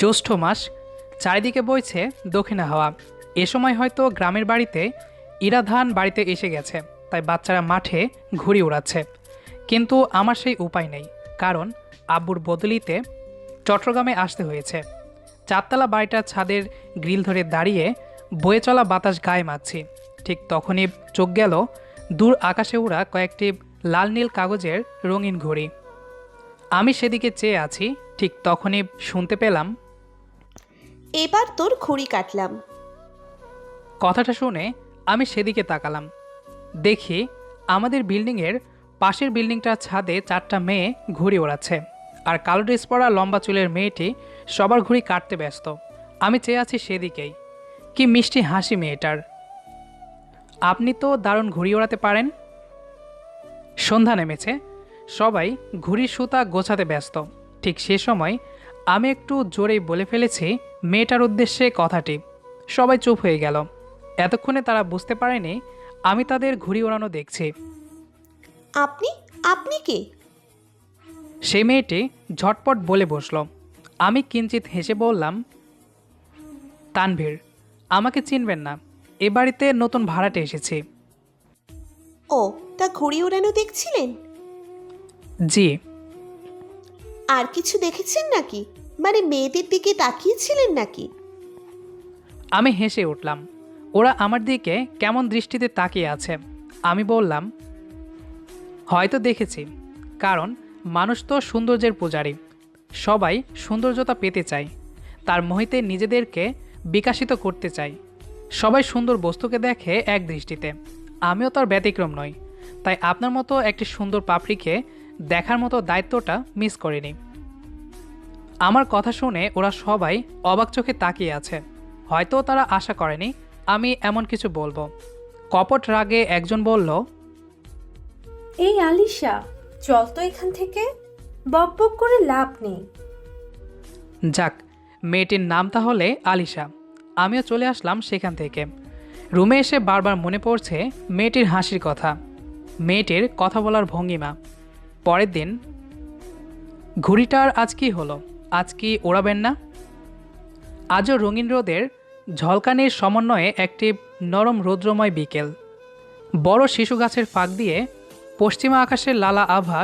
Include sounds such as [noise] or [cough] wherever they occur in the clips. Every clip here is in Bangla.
জ্যৈষ্ঠ মাস, চারিদিকে বইছে দক্ষিণা হাওয়া। এ সময় হয়তো গ্রামের বাড়িতে ইরা ধান বাড়িতে এসে গেছে, তাই বাচ্চারা মাঠে ঘুড়ি উড়াচ্ছে। কিন্তু আমার সেই উপায় নেই, কারণ আব্বুর বদলিতে চট্টগ্রামে আসতে হয়েছে। চারতলা বাড়িটার ছাদের গ্রিল ধরে দাঁড়িয়ে বয়ে চলা বাতাস গায়ে মারছি। ঠিক তখনই চোখ গেল দূর আকাশে উড়া কয়েকটি লাল নীল কাগজের রঙিন ঘড়ি। আমি সেদিকে চেয়ে আছি ঠিক তখনই শুনতে পেলাম। এবার তোর ঘুড়ি কাটলাম। কথাটা শুনে আমি সেদিকে তাকালাম। দেখি আমাদের বিল্ডিংয়ের পাশের বিল্ডিংটার ছাদে চারটা মেয়ে ঘুড়ি ওড়াচ্ছে আর কালো ড্রেস পরা লম্বা চুলের মেয়েটি সবার ঘুড়ি কাটতে ব্যস্ত। আমি চেয়ে আছি সেদিকেই। কি মিষ্টি হাসি মেয়েটার। আপনি তো দারুণ ঘুড়ি ওড়াতে পারেন। সন্ধ্যা নেমেছে। সবাই ঘুড়ির সুতা গোছাতে ব্যস্ত। ঠিক সে সময় আমি একটু জোরেই বলে ফেলেছি মেয়েটার উদ্দেশ্যে কথাটি। সবাই চুপ হয়ে গেল। এতক্ষণে তারা বুঝতে পারেনি আমি তাদের ঘুড়ি ওড়ানো দেখছি। আপনি? আপনি কে? সে মেয়েটি ঝটপট বলে বসল। আমি কিঞ্চিত হেসে বললাম তানভীর আমাকে চিনবেন না। এ বাড়িতে নতুন ভাড়াটে এসেছি। ও তা ঘুড়ি ওড়ানো দেখছিলেন? জি। আর কিছু দেখেছেন নাকি? মানে মেয়েদের দিকে তাকিয়েছিলেন নাকি? আমি হেসে উঠলাম। ওরা আমার দিকে কেমন দৃষ্টিতে তাকিয়ে আছে। আমি বললাম, হয়তো দেখেছি। কারণ মানুষ তো সৌন্দর্যের পূজারী। সবাই সৌন্দর্যতা পেতে চায়। তার মোহিতে নিজেদেরকে বিকাশিত করতে চায়। সবাই সুন্দর বস্তুকে দেখে এক দৃষ্টিতে। আমিও তার ব্যতিক্রম নই। তাই আপনার মতো একটি সুন্দর পাপড়িকে দেখার মতো দায়িত্বটা মিস করিনি। আমার কথা শুনে ওরা সবাই অবাক চোখে তাকিয়ে আছে। হয়তো তারা আশা করেনি আমি এমন কিছু বলব। কপট রাগে একজন বলল এই আলিশা চল তো এখান থেকে। বক বক করে লাভ নেই। যাক মেয়েটির নাম তাহলে আলিশা। আমিও চলে আসলাম সেখান থেকে। রুমে এসে বারবার মনে পড়ছে মেয়েটির হাসির কথা। মেয়েটির কথা বলার ভঙ্গিমা। পরের দিন, ঘুড়িটার আজ কি হলো? আজ কি ওড়াবেন না? আজও রঙিন রোদের ঝলকানির সমন্বয়ে একটি নরম রৌদ্রময় বিকেল। বড় শিশু গাছের ফাঁক দিয়ে পশ্চিমা আকাশের লালা আভা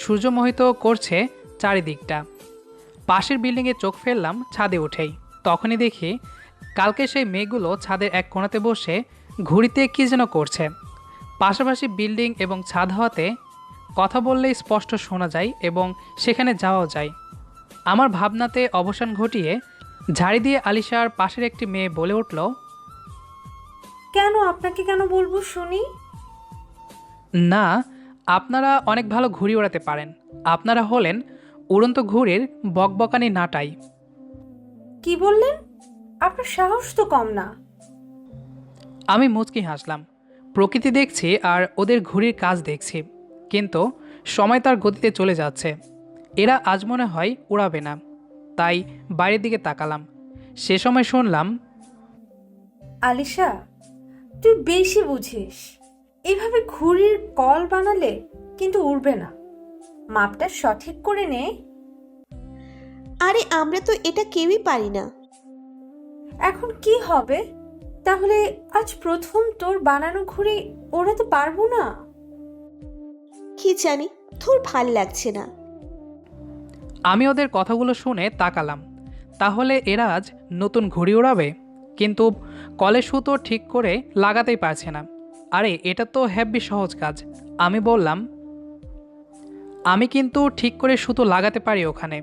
সূর্যমোহিত করছে চারিদিকটা। পাশের বিল্ডিংয়ে চোখ ফেললাম ছাদে উঠেই। তখনই দেখি কালকে সেই মেয়েগুলো ছাদের এক কোণাতে বসে ঘুড়িতে কী যেন করছে। পাশাপাশি বিল্ডিং এবং ছাদ হওয়াতে কথা বললেই স্পষ্ট শোনা যায় এবং সেখানে যাওয়াও যায়। আমার ভাবনাতে অবসান ঘটিয়ে ঝাড়ি দিয়ে আলিশার পাশের একটি মেয়ে বলে উঠল কেন আপনাকে কেন বলব শুনি? না আপনারা অনেক ভালো ঘুড়ি ওড়াতে পারেন। আপনারা হলেন উড়ন্ত ঘুড়ির বকবকানি নাটাই। কি বললেন? আপনার সাহস তো কম না। আমি মুচকি হাসলাম। প্রকৃতি দেখছি আর ওদের ঘুড়ির কাজ দেখছি। কিন্তু সময় তার গতিতে চলে যাচ্ছে। এরা আজ মনে হয় উড়াবে না। তাই বাইরের দিকে তাকালাম। সে সময় শুনলাম আলিশা তুই বেশি বুঝিস। এভাবে ঘুড়ির কল বানালে কিন্তু উড়বে না। মাপটা সঠিক করে নে। আরে আমরা তো এটা কেউই পারি না। এখন কি হবে? তাহলে আজ প্রথম তোর বানানো ঘুড়ি ওড়াতে পারব না? কি জানি তোর ভালো লাগছে না। আমি ওদের কথাগুলো শুনে তাকালাম। তাহলে এরা আজ নতুন ঘুড়ি ওড়াবে? কিন্তু কলে সুতো ঠিক করে লাগাতেই পারছে না। আরে এটা তো হ্যাব্বি সহজ কাজ। আমি বললাম আমি কিন্তু ঠিক করে সুতো লাগাতে পারি ওখানে।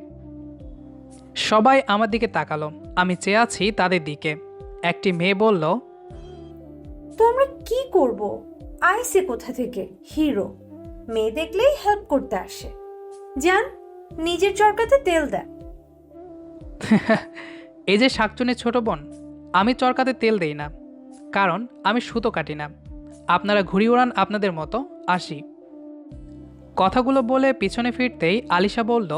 সবাই আমার দিকে তাকালো। আমি চেয়ে আছি তাদের দিকে। একটি মেয়ে বলল তো আমরা কি করব? আইসে কোথা থেকে? হিরো। মেয়ে দেখলেই হেল্প করতে আসে। যান নিজের চরকাতে তেল দেয় [laughs] এই যে শাকচুনের ছোট বোন আমি চরকাতে তেল দেই না কারণ আমি সুতো কাটি না। আপনারা ঘুড়ি ওড়ান আপনাদের মতো আসি। কথাগুলো বলে পিছনে ফিরতেই আলিশা বলল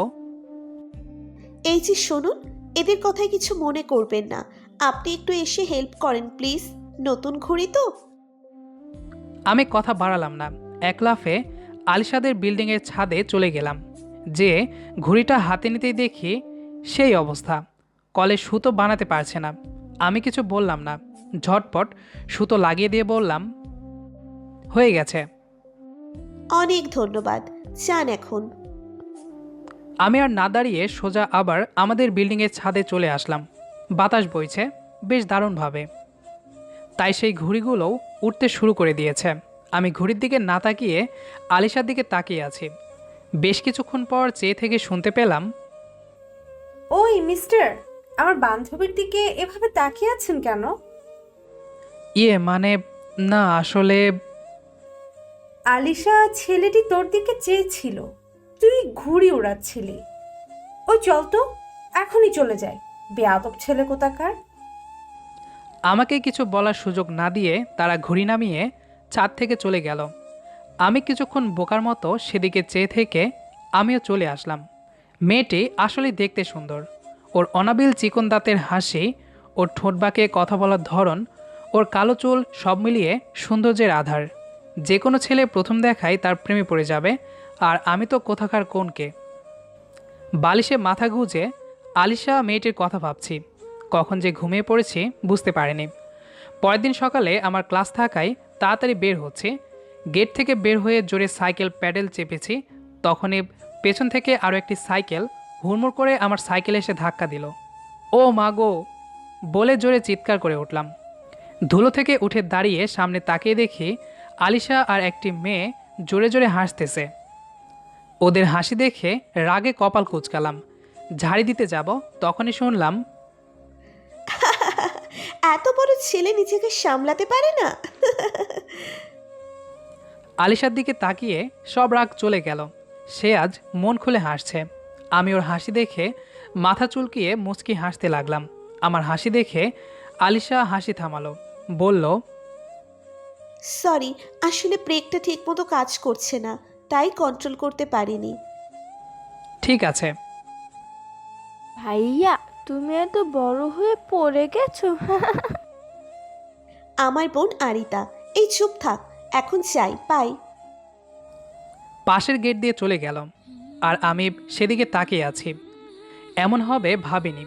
এই যে শুনুন এদের কথায় কিছু মনে করবেন না। আপনি একটু এসে হেল্প করেন প্লিজ নতুন ঘুড়ি তো। আমি কথা বাড়ালাম না এক লাফে আলিশাদের বিল্ডিংয়ের ছাদে চলে গেলাম যে ঘুড়িটা হাতে নিতেই দেখি সেই অবস্থা। কলে সুতো বানাতে পারছে না। আমি কিছু বললাম না। ঝটপট সুতো লাগিয়ে দিয়ে বললাম হয়ে গেছে। অনেক ধন্যবাদ। যান এখন। আমি আর না দাঁড়িয়ে সোজা আবার আমাদের বিল্ডিংয়ের ছাদে চলে আসলাম। বাতাস বইছে বেশ দারুণভাবে। তাই সেই ঘুড়িগুলোও উঠতে শুরু করে দিয়েছে। আমি ঘড়ির দিকে না তাকিয়ে আলিশার দিকে তাকিয়ে আছি। বেশ কিছুক্ষণ পর চেয়ে থেকে শুনতে পেলাম ওই মিস্টার আমার বান্ধবীর দিকে এভাবে তাকিয়ে আছেন কেন? ইয়ে মানে না আসলে আলিশা ছেলেটি তোর দিকে চেয়েছিল। তুই ঘুড়ি উড়াচ্ছিলি। ওই চল তো এখনই চলে যায় বেয়াদব ছেলে কোথাকার? আমাকে কিছু বলার সুযোগ না দিয়ে তারা ঘুড়ি নামিয়ে ছাদ থেকে চলে গেল। আমি কিছুক্ষণ বোকার মতো সেদিকে চেয়ে থেকে আমিও চলে আসলাম। মেয়েটি আসলে দেখতে সুন্দর। ওর অনাবিল চিকন দাঁতের হাসি, ওর ঠোঁট বাঁকে কথা বলার ধরন, ওর কালো চুল সব মিলিয়ে সৌন্দর্যের আধার। যে কোনো ছেলে প্রথম দেখায় তার প্রেমে পড়ে যাবে, আর আমি তো কোথাকার কোনকে। বালিশে মাথা গুজে আলিশা মেয়েটির কথা ভাবছি। কখন যে ঘুমিয়ে পড়েছি বুঝতে পারিনি। পরের দিন সকালে আমার ক্লাস থাকায় তাড়াতাড়ি বের হচ্ছে। গেট থেকে বের হয়ে জোরে সাইকেল প্যাডেল চেপেছি। তখনই পেছন থেকে আরও একটি সাইকেল হুড়মুড় করে আমার সাইকেলে এসে ধাক্কা দিল। ও মা গো! বলে জোরে চিৎকার করে উঠলাম। ধুলো থেকে উঠে দাঁড়িয়ে সামনে তাকিয়ে দেখি আলিশা আর একটি মেয়ে জোরে জোরে হাসতেছে। ওদের হাসি দেখে রাগে কপাল কুচকালাম। ঝাড়ি দিতে যাব, তখনই শুনলাম এত বড় ছেলে নিজেকে সামলাতে পারে না। আলিশার দিকে তাকিয়ে সব রাগ চলে গেল। সে আজ মন খুলে হাসছে। আমি ওর হাসি দেখে মাথা চুলকিয়ে মুচকি হাসতে লাগলাম। আমার হাসি দেখে আলিশা হাসি থামালো। বলল সরি আসলে ব্রেকটা ঠিকমতো কাজ করছে না তাই কন্ট্রোল করতে পারিনি। ঠিক আছে। ভাইয়া তুমি এত বড় হয়ে পড়ে গেছো। [laughs] আমার বোন আরিতা এই চুপ থাক এখন চাই পাই পাশের গেট দিয়ে চলে গেলাম আর আমি সেদিকে তাকিয়ে আছি। এমন হবে ভাবিনি।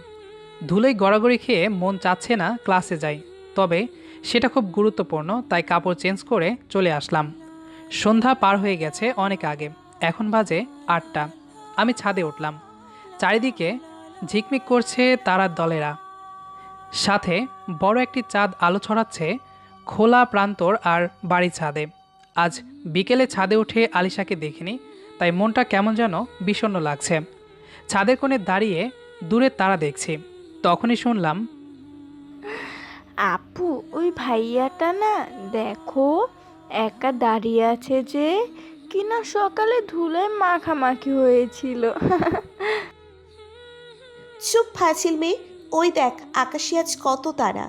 ধুলোয় গড়াগড়ি খেয়ে মন চাচ্ছে না ক্লাসে যাই তবে সেটা খুব গুরুত্বপূর্ণ তাই কাপড় চেঞ্জ করে চলে আসলাম। সন্ধ্যা পার হয়ে গেছে অনেক আগে এখন বাজে আটটা। আমি ছাদে উঠলাম। চারিদিকে ঝিকমিক করছে তারার দলেরা। সাথে বড় একটি চাঁদ আলো ছড়াচ্ছে খোলা প্রান্তর আর বাড়ি ছাদে। আজ বিকেলে ছাদে উঠে আলিশাকে দেখিনি, তাই মনটা কেমন যেন বিষণ্ণ লাগছে। ছাদের কোণে দাঁড়িয়ে দূরে তারা দেখছি। তখনই শুনলাম, আপু, ওই ভাইয়াটা না, দেখো, একা দাঁড়িয়ে আছে যে, কিনা সকালে ধুলে মাখামাখি হয়েছিল। [laughs] চুপ ফাজিল মেয়ে ওই দেখ আকাশে আজ কত তারা।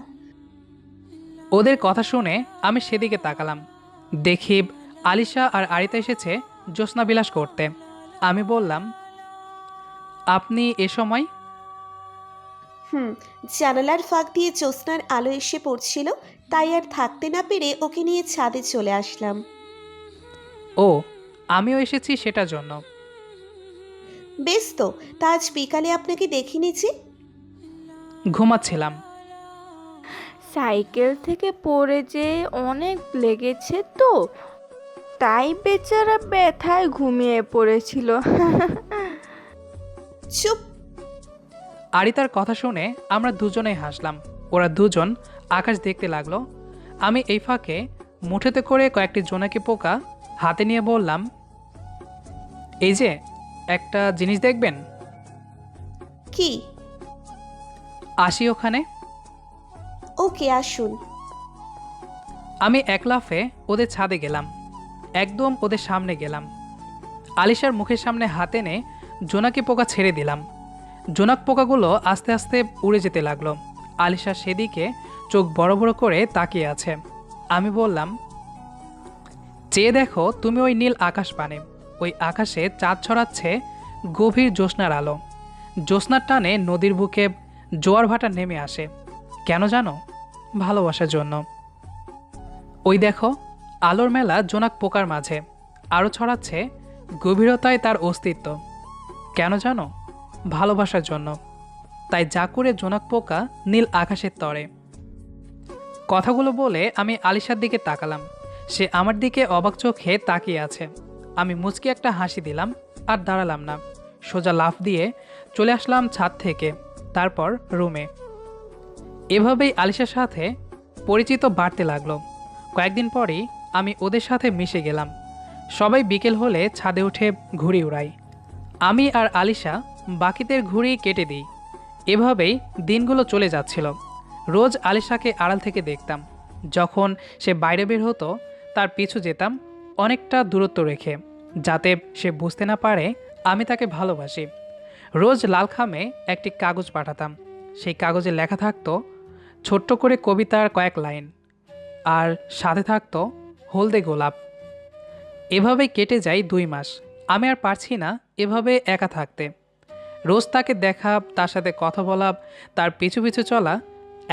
ওদের কথা শুনে আমি সেদিকে তাকালাম। দেখি আলিশা আর আরিতা এসেছে জ্যোৎস্না বিলাস করতে। আমি বললাম আপনি এ সময়? হুম জানালার ফাঁক দিয়ে জ্যোৎস্নার আলো এসে পড়ছিল তাই আর থাকতে না পেরে ওকে নিয়ে ছাদে চলে আসলাম। ও আমিও এসেছি সেটার জন্য। বেশ তো তা আজ বিকালে আপনাকে দেখিনি যে? ঘুমাচ্ছিলাম। সাইকেল থেকে পড়ে যে অনেক লেগেছে তো তাই বেচারা ব্যথায় ঘুমিয়ে পড়েছিল। চুপ। আরিতার কথা শুনে আমরা দুজনেই হাসলাম। ওরা দুজন আকাশ দেখতে লাগল। আমি এই ফাঁকে মুঠেতে করে কয়েকটি জোনাকি পোকা হাতে নিয়ে বললাম এই যে একটা জিনিস দেখবেন? কি? আসি ওখানে। ওকে আসুন। আমি এক লাফে ওদের ছাদে গেলাম। একদম ওদের সামনে গেলাম। আলিশার মুখের সামনে হাতে নে জোনাকি পোকা ছেড়ে দিলাম। জোনাক পোকাগুলো আস্তে আস্তে উড়ে যেতে লাগল। আলিশা সেদিকে চোখ বড় বড় করে তাকিয়ে আছে। আমি বললাম চেয়ে দেখো তুমি ওই নীল আকাশ পানে। ওই আকাশে চাঁদ ছড়াচ্ছে গভীর জ্যোৎস্নার আলো। জ্যোৎস্নার টানে নদীর বুকে জোয়ার ভাটা নেমে আসে। কেন জানো? ভালোবাসার জন্য। ওই দেখো, আলোর মেলা জোনাক পোকার মাঝে। আরও ছড়াচ্ছে গভীরতায় তার অস্তিত্ব। কেন জানো? ভালোবাসার জন্য। তাই যা করে জোনাক পোকা নীল আকাশের তরে। কথাগুলো বলে আমি আলিশার দিকে তাকালাম। সে আমার দিকে অবাক চোখে তাকিয়ে আছে। আমি মুচকি একটা হাসি দিলাম আর দাঁড়ালাম না। সোজা লাফ দিয়ে চলে আসলাম ছাদ থেকে, তারপর রুমে। এভাবেই আলিশার সাথে পরিচিত বাড়তে লাগল। কয়েকদিন পরই আমি ওদের সাথে মিশে গেলাম। সবাই বিকেল হলে ছাদে উঠে ঘুড়ি উড়াই। আমি আর আলিশা বাকিদের ঘুড়ি কেটে দিই। এভাবেই দিনগুলো চলে যাচ্ছিল। রোজ আলিশাকে আড়াল থেকে দেখতাম। যখন সে বাইরে বের হতো, তার পিছু যেতাম অনেকটা দূরত্ব রেখে, যাতে সে বুঝতে না পারে আমি তাকে ভালোবাসি। রোজ লালখামে একটি কাগজ পাঠাতাম। সেই কাগজে লেখা থাকতো, ছোট্ট করে কবিতার কয়েক লাইন আর সাথে থাকতো, হলদে গোলাপ এভাবে কেটে যায় দুই মাস। আমি আর পারছি না এভাবে একা থাকতে। রোজ তাকে দেখা, তার সাথে কথা বলা, তার পিছু পিছু চলা,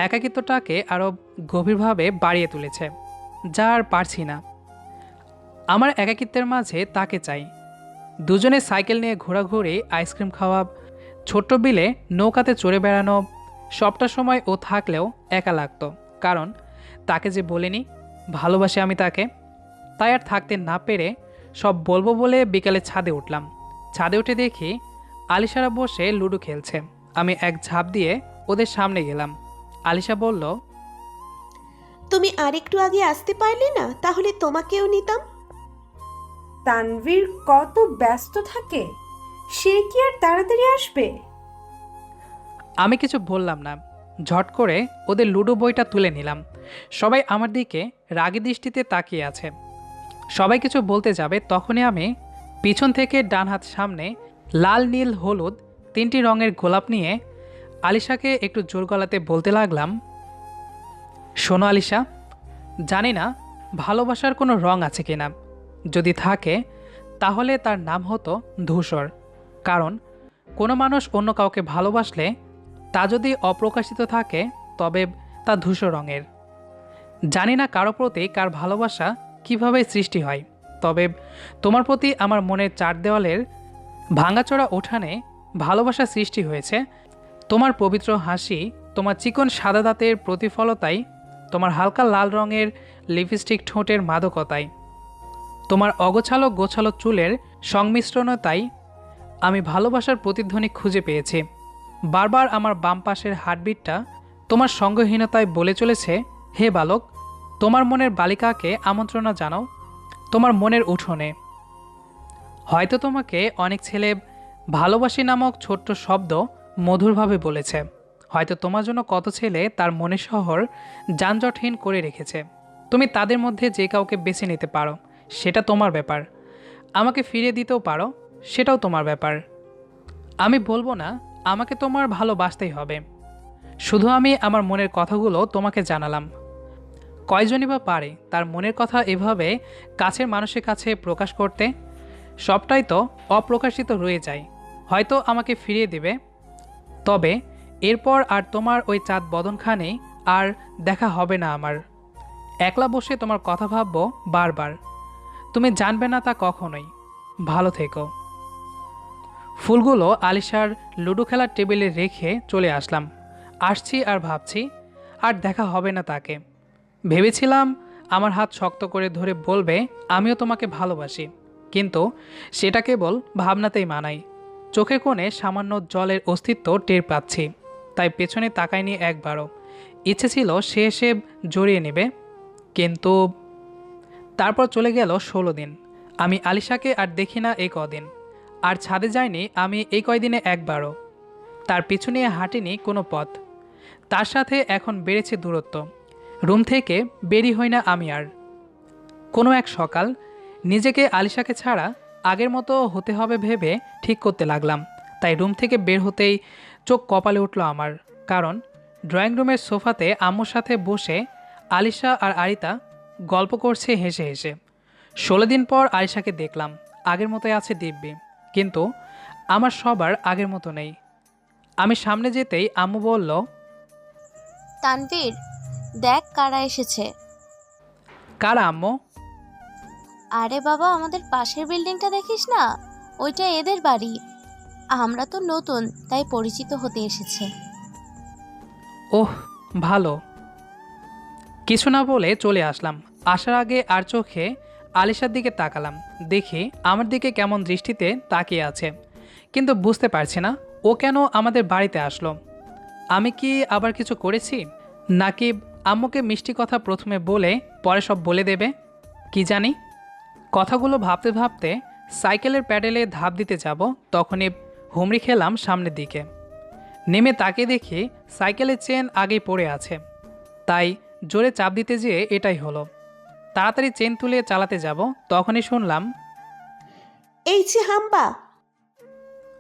একাকিত্বটাকে আরও গভীরভাবে বাড়িয়ে তুলেছে, যা আর পারছি না। আমার একাকিত্বের মাঝে তাকে চাই। দুজনে সাইকেল নিয়ে ঘোরাঘুরি, আইসক্রিম খাওয়া, ছোট্ট বিলে নৌকাতে চড়ে বেড়ানো, সবটা সময় ও থাকলেও একা লাগতো। কারণ তাকে যে বলিনি, ভালোবাসি আমি তাকে, তাই আর থাকতে না পেরে সব বলব বলে বিকালে ছাদে উঠলাম। ছাদে উঠে দেখি আলিশারা বসে লুডো খেলছে। আমি এক ঝাঁপ দিয়ে ওদের সামনে গেলাম। আলিশা বলল, তুমি আরেকটু আগে আসতে পারলে না? তাহলে তোমাকেও নিতাম। তানভীর কত ব্যস্ত থাকে? সে কি আর তাড়াতাড়ি আসবে? আমি কিছু বললাম না। ঝট করে ওদের লুডো বইটা তুলে নিলাম। সবাই আমার দিকে রাগী দৃষ্টিতে তাকিয়ে আছে। সবাই কিছু বলতে যাবে তখনই আমি পিছন থেকে ডান হাত সামনে লাল, নীল, হলুদ তিনটি রঙের গোলাপ নিয়ে আলিশাকে একটু জোর গলাতে বলতে লাগলাম, শোনো আলিশা, জানি না ভালোবাসার কোনো রং আছে কিনা। যদি থাকে, তাহলে তার নাম হতো ধূসর। কারণ, কোনো মানুষ অন্য কাউকে ভালোবাসলে, তা যদি অপ্রকাশিত থাকে, তবে তা ধূসর রঙের। জানি না কারও প্রতি কার ভালোবাসা কীভাবে সৃষ্টি হয়, তবে তোমার প্রতি আমার মনের চার দেওয়ালের ভাঙাচোরা উঠানে ভালোবাসা সৃষ্টি হয়েছে। তোমার পবিত্র হাসি, তোমার চিকন সাদা দাঁতের প্রতিফলতাই তোমার হালকা লাল রঙের লিপস্টিক ঠোঁটের মাদকতায় তোমার অগোছালো গোছালো চুলের সংমিশ্রণতাই আমি ভালোবাসার প্রতিধ্বনি খুঁজে পেয়েছি। বারবার আমার বাম পাশের হার্টবিটটা তোমার সঙ্গহীনতায় বলে চলেছে, হে বালক, তোমার মনের বালিকাকে আমন্ত্রণা জানাও, তোমার মনের উঠোনে। হয়তো তোমাকে অনেক ছেলে ভালোবাসি নামক ছোট্ট শব্দ মধুরভাবে বলেছে। হয়তো তোমার জন্য কত ছেলে তার মনের শহর যানজটহীন করে রেখেছে। তুমি তাদের মধ্যে যে কাউকে বেছে নিতে পারো। সেটা তোমার ব্যাপার। আমাকে ফিরিয়ে দিতেও পারো, সেটাও তোমার ব্যাপার। আমি বলব না, আমাকে তোমার ভালোবাসতেই হবে। শুধু আমি আমার মনের কথাগুলো তোমাকে জানালাম। কয়জনই বা পারে তার মনের কথা এভাবে কাছের মানুষের কাছে প্রকাশ করতে, সবটাই তো অপ্রকাশিত রয়ে যায়। হয়তো আমাকে ফিরিয়ে দেবে। তবে এরপর আর তোমার ওই চাঁদ বদনখানে আর দেখা হবে না আমার। একলা বসে তোমার কথা ভাববো বারবার। তুমি জানবে না তা কখনোই। ভালো থেকো। ফুলগুলো আলিশার লুডো খেলার টেবিলে রেখে চলে আসলাম। আসছি আর ভাবছি, আর দেখা হবে না তাকে। ভেবেছিলাম আমার হাত শক্ত করে ধরে বলবে, আমিও তোমাকে ভালোবাসি। কিন্তু সেটা কেবল ভাবনাতেই মানাই চোখে কোণে সামান্য জলের অস্তিত্ব টের পাচ্ছি, তাই পেছনে তাকায়নি একবারও। ইচ্ছে ছিল সে এসে জড়িয়ে নেবে, কিন্তু তারপর চলে গেল ষোলো দিন। আমি আলিশাকে আর দেখি না এই কদিন। আর ছাদে যাইনি আমি এই কয়দিনে একবারও। তার পিছু নিয়ে হাঁটিনি কোনো পথ। তার সাথে এখন বেড়েছে দূরত্ব। রুম থেকে বেরি হই না আমি আর। কোনো এক সকাল নিজেকে আলিশাকে ছাড়া আগের মতো হতে হবে ভেবে ঠিক করতে লাগলাম। তাই রুম থেকে বের হতেই চোখ কপালে উঠল আমার। কারণ ড্রয়িং রুমের সোফাতে আম্মুর সাথে বসে আলিশা আর আরিতা গল্প করছে হেসে হেসে। ষোলো দিন পর আলিশাকে দেখলাম আগের মতোই আছে দিব্যি। কিন্তু আমার সবার আগের মতো নেই। আমি সামনে যেতেই আম্মু বলল তানভীর দেখ কারা এসেছে। কারা আম্মু? আরে বাবা আমাদের পাশের বিল্ডিংটা দেখিস না? ওইটা এদের বাড়ি। আমরা তো নতুন তাই পরিচিত হতে এসেছে। ওহ ভালো। কিছু না বলে চলে আসলাম। আসার আগে আর চোখে আলিশার দিকে তাকালাম। দেখি আমার দিকে কেমন দৃষ্টিতে তাকিয়ে আছে। কিন্তু বুঝতে পারছি না, ও কেন আমাদের বাড়িতে আসলো? আমি কি আবার কিছু করেছি? নাকি আম্মুকে মিষ্টি কথা প্রথমে বলে পরে সব বলে দেবে? কি জানি? কথাগুলো ভাবতে ভাবতে সাইকেলের প্যাডেলে ধাপ দিতে যাব, তখনই হুমড়ি খেলাম সামনের দিকে। নেমে তাকে দেখি সাইকেলের চেন আগেই পড়ে আছে। তাই জোরে চাপ দিতে যেয়ে এটাই হলো। তাড়াতাড়ি চেন তুলে চালাতে যাব তখনই শুনলাম এই যে হাম্বা।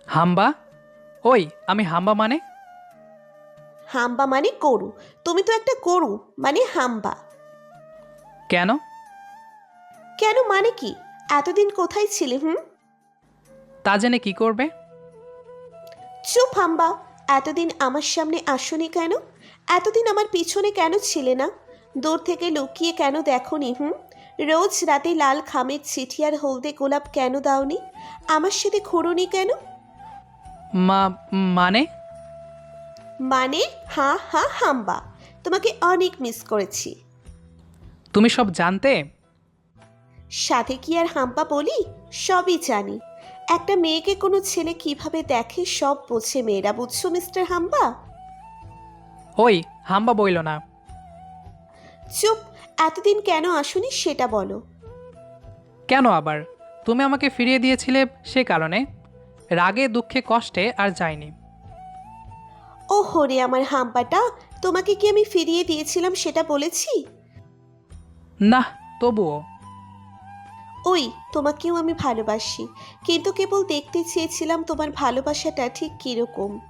হাম্বা? ওই আমি হাম্বা মানে? হাম্বা মানে গরু তুমি তো একটা গরু মানে হাম্বা। কেন? কেন মানে কি? এতদিন কোথায় ছিলে হুম? তা জেনে কি করবে? চুপ হাম্বা এতদিন আমার সামনে আসনি কেন? এতদিন আমার পিছনে কেন ছিলে না? দূর থেকে লুকিয়ে কেন দেখনি হুম? রোজ রাতে লাল খামের চিঠি আর হলদে গোলাপ কেন দাওনি? আমার সাথে ঘুরোনি কেন? মা মানে? মানে? হা হা হাম্বা। তোমাকে অনেক মিস করেছি। তুমি সব জানতে? সাথে কি আর হাম্পা বলি? সবই জানি। একটা মেয়েকে কোনো ছেলে কীভাবে দেখে সব বোঝে মেয়েরা বুঝছ মিস্টার হাম্বা? ওই হাম্বা বইল না। চুপ এতদিন কেন আসুনি সেটা বলো। কেন আবার? তুমি আমাকে ফিরিয়ে দিয়েছিলে সে কারণে। রাগে দুঃখে কষ্টে আর যায়নি। ও হরে আমার হাম্পাটা তোমাকে কি আমি ফিরিয়ে দিয়েছিলাম সেটা বলেছি? না তবুও। ওই তোমাকেও আমি ভালোবাসি কিন্তু কেবল দেখতে চেয়েছিলাম তোমার ভালোবাসাটা ঠিক কীরকম।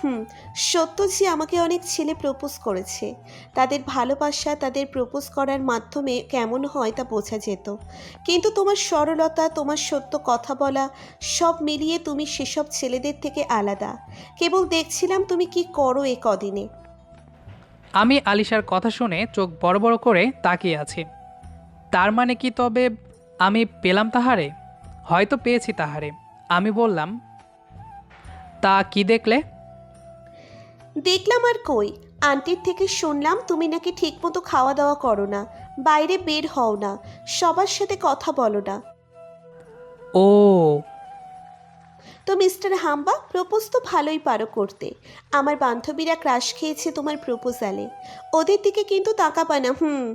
হুম সত্য যে আমাকে অনেক ছেলে প্রপোজ করেছে। তাদের ভালোবাসা, তাদের প্রপোজ করার মাধ্যমে কেমন হয় তা বোঝা যেত। কিন্তু তোমার সরলতা, তোমার সত্য কথা বলা, সব মিলিয়ে তুমি সেসব ছেলেদের থেকে আলাদা। কেবল দেখছিলাম তুমি কি করো এ কদিনে। আমি আলিশার কথা শুনে চোখ বড় বড় করে তাকিয়ে আছি। তার মানে কি তবে আমি পেলাম তাহারে? হয়তো পেয়েছি তাহারে। আমি বললাম, তা কি দেখলে? দেখলাম আর কই? আন্টির থেকে শুনলাম তুমি নাকি ঠিকমতো খাওয়া দাওয়া করো না বাইরে বের হও না সবার সাথে কথা বলো না ও। তো মিস্টার হাম্বা প্রপোজ তো ভালোই পারো করতে। আমার বান্ধবীরা ক্রাশ খেয়েছে তোমার প্রপোজালে। ওদের দিকে কিন্তু তাকাবা না হুম।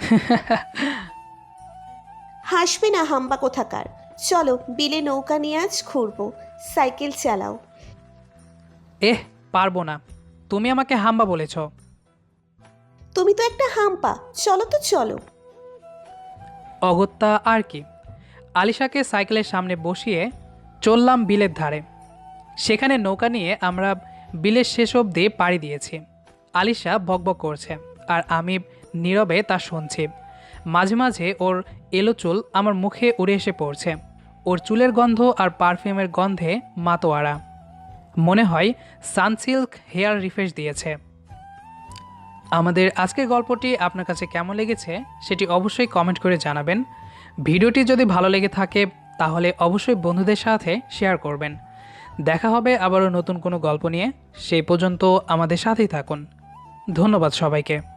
[laughs] হাসবে না হাম্বা কোথাকার। চলো বিলে নৌকা নিয়ে আজ ঘুরবো। সাইকেল চালাও। এহ পারব না। তুমি আমাকে হাম্বা বলেছ। তুমি তো একটা হাম্পা। চলো তো চলো। অগত্যা আর কি। আলিশাকে সাইকেলের সামনে বসিয়ে চললাম বিলের ধারে। সেখানে নৌকা নিয়ে আমরা বিলের শেষ অবধি পাড়ি দিয়েছি। আলিশা বকবক করছে আর আমি নীরবে তা শুনছি। মাঝে মাঝে ওর এলো চুল আমার মুখে উড়ে এসে পড়ছে। ওর চুলের গন্ধ আর পারফিউমের গন্ধে মাতোয়ারা। মনে হয় সানসিল্ক হেয়ার রিফ্রেশ দিয়েছে। আমাদের আজকের গল্পটি আপনার কাছে কেমন লেগেছে সেটি অবশ্যই কমেন্ট করে জানাবেন। ভিডিওটি যদি ভালো লেগে থাকে, তাহলে অবশ্যই বন্ধুদের সাথে শেয়ার করবেন। দেখা হবে আবারও নতুন কোনো গল্প নিয়ে। সেই পর্যন্ত আমাদের সাথেই থাকুন। ধন্যবাদ সবাইকে।